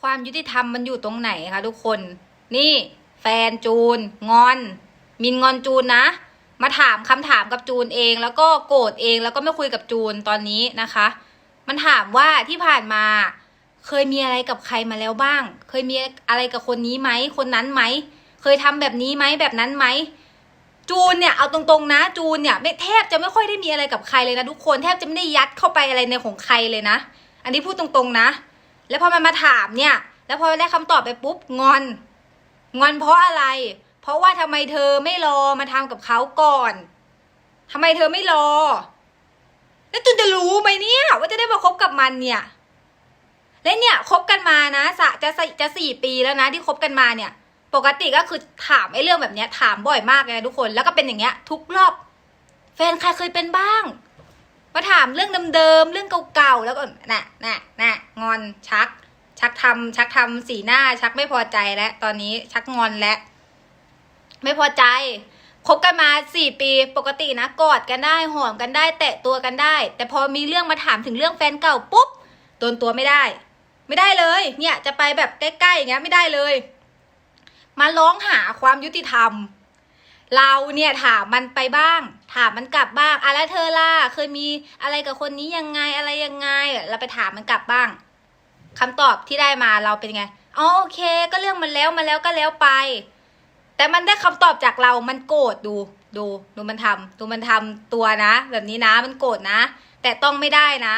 ความยุติธรรมมันอยู่ตรงไหนคะทุกคน นี่แฟนจูน งอน มินงอนจูนนะ มาถามคำถามกับจูนเอง แล้วก็โกรธเองแล้วก็ไม่คุยกับจูนตอนนี้นะคะ มันถามว่าที่ผ่านมาเคยมีอะไรกับใครมาแล้วบ้าง เคยมีอะไรกับคนนี้ไหม คนนั้นไหม เคยทำแบบนี้ไหมแบบนั้นไหม จูนเนี่ยเอาตรงๆนะ จูนเนี่ยไม่แทบจะไม่ค่อยได้มีอะไรกับใครเลยนะทุกคนแทบจะไม่ได้ยัดเข้าไปอะไรในของใครเลยนะ อันนี้พูดตรงๆนะ แล้วพอมันมาถามเนี่ย แล้วพอได้คำตอบไปปุ๊บงอน งอนเพราะอะไร เพราะว่าทำไมเธอไม่รอมาทำกับเขาก่อนทำไมเธอไม่รอ แล้วจูนจะรู้ไหมเนี่ยว่าจะได้มาคบกับมันเนี่ย และเนี่ยคบกันมานะสะจะสจะสี่ปีแล้วนะที่คบกันมาเนี่ย ปกติก็คือถามไอ้เรื่องแบบเนี้ยถามบ่อยมากเลยนะทุกคน แล้วก็เป็นอย่างเงี้ย ทุกรอบ แฟนใครเคยเป็นบ้างาถามเรื่องเดิมๆเรื่องเก่าๆแล้วก็น่ะน่ะน่ะงอนชัก ชักทำชักทำสีหน้าชักไม่พอใจแล้วตอนนี้ชักงอนแล้วไม่พอใจคบกันมาสี่ปีปกตินะกอดกันได้หอมกันได้ แตะตัวกันได้ แต่พอมีเรื่องมาถามถึงเรื่องแฟนเก่าปุ๊บโดนตัวไม่ได้ ไม่ได้เลย เนี่ยจะไปแบบใกล้ๆอย่างเงี้ยไม่ได้เลย มาร้องหาความยุติธรรม เราเนี่ยถามมันไปบ้าง ถามมันกลับบ้างอะแล้วเธอล่ะเคยมีอะไรกับคนนี้ยังไงอะไรยังไง เราไปถามมันกลับบ้างคำตอบที่ได้มาเราเป็นไงอ๋อโอเค ก็เรื่องมันแล้วมาแล้วก็แล้วไป แต่มันได้คำตอบจากเรามันโกรธดูดูดูมันทำดูมันทำตัวนะ แบบนี้นะมันโกรธนะ แต่ต้องไม่ได้นะ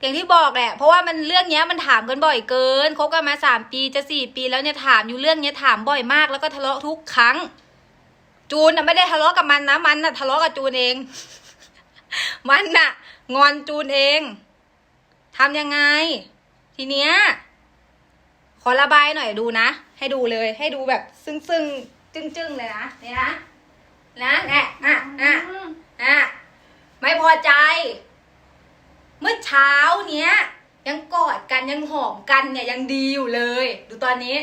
อย่างที่บอกแหละ เพราะว่ามันเรื่องเนี้ยมันถามกันบ่อยเกินคบกันมาสามปีจะสี่ปีแล้วเนี่ยถามอยู่เรื่องเนี้ยถามบ่อยมากแล้วก็ทะเลาะทุกครั้ง จูนน่ะไม่ได้ทะเลาะกับมันนะมันน่ะทะเลาะกับจูนเอง มันน่ะ งอนจูนเองทำยังไง ทีเนี้ยขอระบายหน่อยดูนะ ให้ดูเลย ให้ดูแบบซึ้งซึ้งจึ้งจึ้งๆเลยนะเนี่นะนะแน่อะอะอะไม่พอใจ เมื่อเช้าเนี้ย ยังกอดกันยังหอมกันเนี่ยยังดีอยู่เลย ดูตอนนี้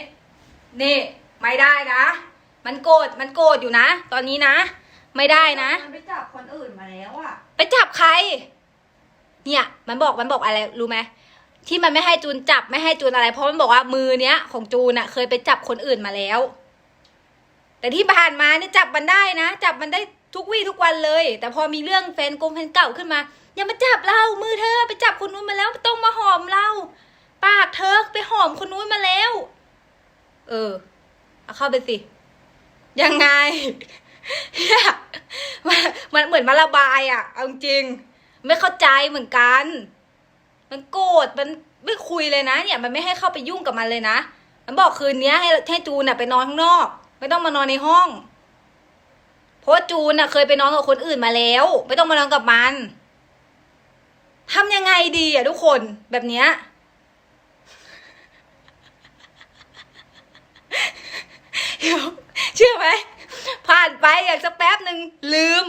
นี่ ไม่ได้นะ มันโกรธมันโกรธอยู่นะ ตอนนี้นะ ไม่ได้นะ มันไปจับคนอื่นมาแล้วอะ ไปจับใคร เนี่ย มันบอกมันบอกอะไรรู้ไหมที่มันไม่ให้จูนจับไม่ให้จูนอะไร เพราะมันบอกว่ามือเนี้ยของจูนอะเคยไปจับคนอื่นมาแล้ว แต่ที่ผ่านมาเนี่ยจับมันได้นะ จับมันได้ทุกวี่ทุกวันเลย แต่พอมีเรื่องแฟนกงแฟนเก่าขึ้นมาอย่ามาจับเรามือเธอไปจับคนนู้นมาแล้วต้องมาหอมเราปากเธอไปหอมคนนู้นมาแล้ว เออเอาเข้าไปสิ ยังไงเนี่ยมันมันเหมือนมาระบายอะเอาจริง ไม่เข้าใจเหมือนกัน มันโกรธมันไม่คุยเลยนะ เนี่ย มันไม่ให้เข้าไปยุ่งกับมันเลยนะ มันบอกคืนนี้ให้ให้จูนน่ะไปนอนข้างนอก ไม่ต้องมานอนในห้อง เพราะจูนน่ะ เคยไปนอนกับคนอื่นมาแล้ว ไม่ต้องมานอนกับมันทำยังไงดีอะทุกคนแบบเนี้ยเดี๋ยว เชื่อไหมผ่านไปอยากสักแป๊บหนึ่งลืม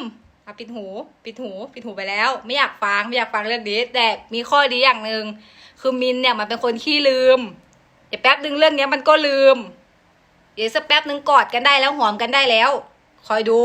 อะปิดหู ปิดหู ปิดหูไปแล้ว ไม่อยากฟังไม่อยากฟังเรื่องนี้ แต่มีข้อดีอย่างหนึ่งคือมินเนี่ยมันเป็นคนขี้ลืมเดี๋ยวแป๊บหนึ่งเรื่องนี้มันก็ลืม เดี๋ยวสักแป๊บหนึ่งกอดกันได้แล้วหอมกันได้แล้ว คอยดู